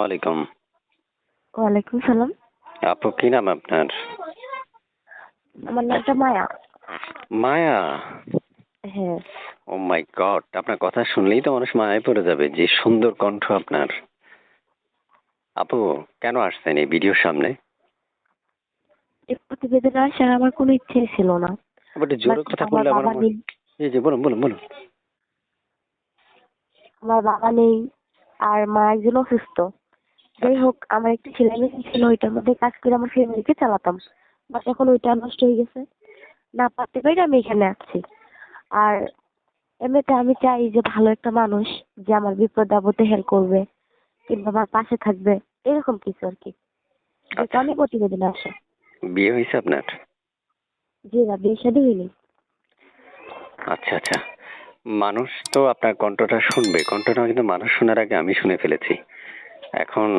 ওয়ালাইকুম ওয়ালাইকুম সালাম। আপু কি নাম আপনার? আমার নামটা মায়া। মায়া? হ্যাঁ। ও মাই গড আপনার কথা শুনলেই তো মানুষ মায়ায় পড়ে যাবে যে সুন্দর কণ্ঠ আপনার। আপু কেন আসছেন এই ভিডিওর সামনে? এই প্রতিবেদনে আসার আমার কোনো ইচ্ছে ছিল না। আবার জোরে কথা বললে আমার এই যে বলুন বলুন বলুন। আমার বাবা নেই আর মা একজন অসুস্থ। যাই হোক আমার একটা সেলাই মেশিন ছিল ওইটার মধ্যে কাজ করে আমার ফ্যামিলিকে চালাতাম। বাট এখন ওইটা নষ্ট হয়ে গেছে। না পারতে পারি আমি এখানে আসছি আর এমনিতে আমি চাই যে ভালো একটা মানুষ যে আমার বিপদ আপদে হেল্প করবে কিংবা আমার পাশে থাকবে এরকম কিছু আর কি। যে কারণে প্রতিবেদনে আসা। বিয়ে হয়েছে আপনার? জি না বিয়ে শাদী হয়নি। আচ্ছা আচ্ছা। মানুষ তো আপনার কণ্ঠটা শুনবে। কণ্ঠটা কিন্তু মানুষ শোনার আগে আমি শুনে ফেলেছি। এখন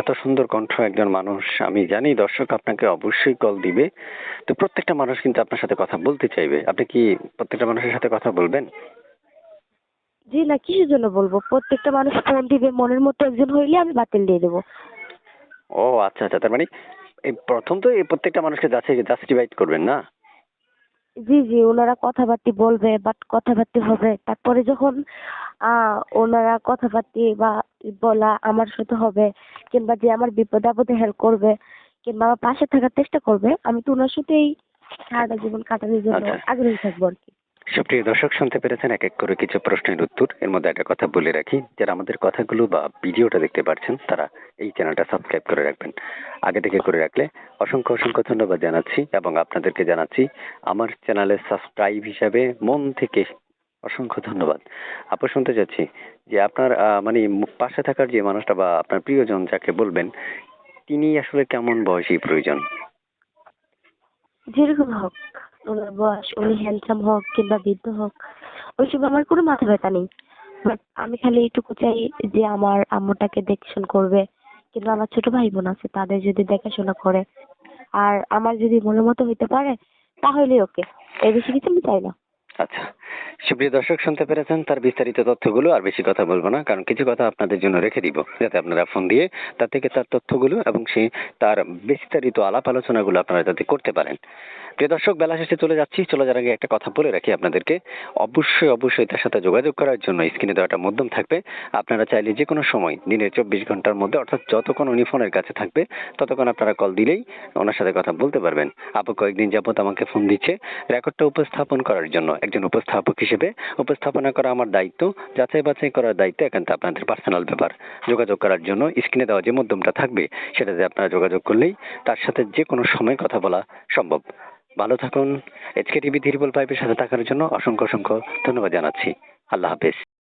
এত সুন্দর কণ্ঠ একজন মানুষ আমি জানি দর্শক আপনাকে অবশ্যই কল দিবে। তো প্রত্যেকটা মানুষ কিন্তু আপনার সাথে কথা বলতে চাইবে। আপনি কি প্রত্যেকটা মানুষের সাথে কথা বলবেন? জি না কিসের জন্য বলব? প্রত্যেকটা মানুষ ফোন দিবে মনের মতো একজন হইলে আমি বাতিল দিয়ে দেবো। ও আচ্ছা আচ্ছা তার মানে এই প্রথম তো এই প্রত্যেকটা মানুষকে যাচাই জাস্টিফাইড করবেন না? জি জি ওনারা কথাবার্তি বলবে বাট কথাবার্তি হবে তারপরে যখন আহ ওনারা কথাবার্তি বা বলা আমার সাথে হবে কিংবা যে আমার বিপদে আপদে হেল্প করবে কিংবা আমার পাশে থাকার চেষ্টা করবে আমি তো ওনার সাথেই সারাটা জীবন কাটানোর জন্য আচ্ছা। আগ্রহী থাকব আর কি সুপ্রিয় দর্শক, শুনতে পেরেছেন এক এক করে কিছু প্রশ্নের উত্তর। এর মধ্যে একটা কথা বলে রাখি, যারা আমাদের কথাগুলো বা ভিডিওটা দেখতে পাচ্ছেন তারা এই চ্যানেলটা সাবস্ক্রাইব করে রাখবেন। আগে থেকে করে রাখলে অসংখ্য অসংখ্য ধন্যবাদ জানাচ্ছি এবং আপনাদেরকে জানাচ্ছি, আমার চ্যানেলের সাবস্ক্রাইব হিসাবে মন থেকে অসংখ্য ধন্যবাদ। আপু, শুনতে চাচ্ছি যে আপনার মানে পাশে থাকার যে মানুষটা বা আপনার প্রিয়জন যাকে বলবেন, তিনি আসলে কেমন বয়সী প্রয়োজন? যেরকম হোক। ওনার বয়স, উনি হ্যান্ডসাম হোক কিংবা বৃদ্ধ হোক ওইসব আমার কোনো মাথা ব্যথা নেই। বাট আমি খালি এইটুকু চাই যে আমার আম্মুটাকে দেখাশোনা করবে, কিংবা আমার ছোট ভাই বোন আছে, তাদের যদি দেখাশোনা করে। আর আমার যদি মনের মতো হইতে পারে তাহলে ওকে এর বেশি কিছু আমি চাই না। আচ্ছা। সুপ্রিয় দর্শক, শুনতে পেরেছেন তার বিস্তারিত তথ্যগুলো। আর বেশি কথা বলব না, কারণ কিছু কথা আপনাদের জন্য রেখে দিব, যাতে আপনারা ফোন দিয়ে তার থেকে তার তথ্যগুলো এবং সেই তার বিস্তারিত আলাপ আলোচনাগুলো আপনারা যাতে করতে পারেন। প্রিয় দর্শক, বেলা শেষে চলে যাচ্ছি। চলে যাওয়ার আগে একটা কথা বলে রাখি আপনাদেরকে। অবশ্যই অবশ্যই তার সাথে যোগাযোগ করার জন্য স্ক্রিনে দেওয়াটা মাধ্যম থাকবে। আপনারা চাইলে যে কোনো সময় দিনের চব্বিশ ঘণ্টার মধ্যে, অর্থাৎ যতক্ষণ উনি ফোনের কাছে থাকবে, ততক্ষণ আপনারা কল দিলেই ওনার সাথে কথা বলতে পারবেন। আপু কয়েকদিন যাবত আমাকে ফোন দিচ্ছে। রেকর্ডটা উপস্থাপন করার জন্য একজন উপস্থাপক হিসেবে উপস্থাপনা করা আমার দায়িত্ব, যাচাই বাছাই করার দায়িত্ব একান্ত আপনাদের পার্সোনাল ব্যাপার। যোগাযোগ করার জন্য স্ক্রিনে দেওয়া যে মাধ্যমটা থাকবে, সেটাতে আপনারা যোগাযোগ করলেই তার সাথে যে কোনো সময় কথা বলা সম্ভব। ভালো থাকুন। এইচকে টিভি ধীরবল পাইপের সাথে থাকার জন্য অসংখ্য অসংখ্য ধন্যবাদ জানাচ্ছি। আল্লাহ হাফেজ।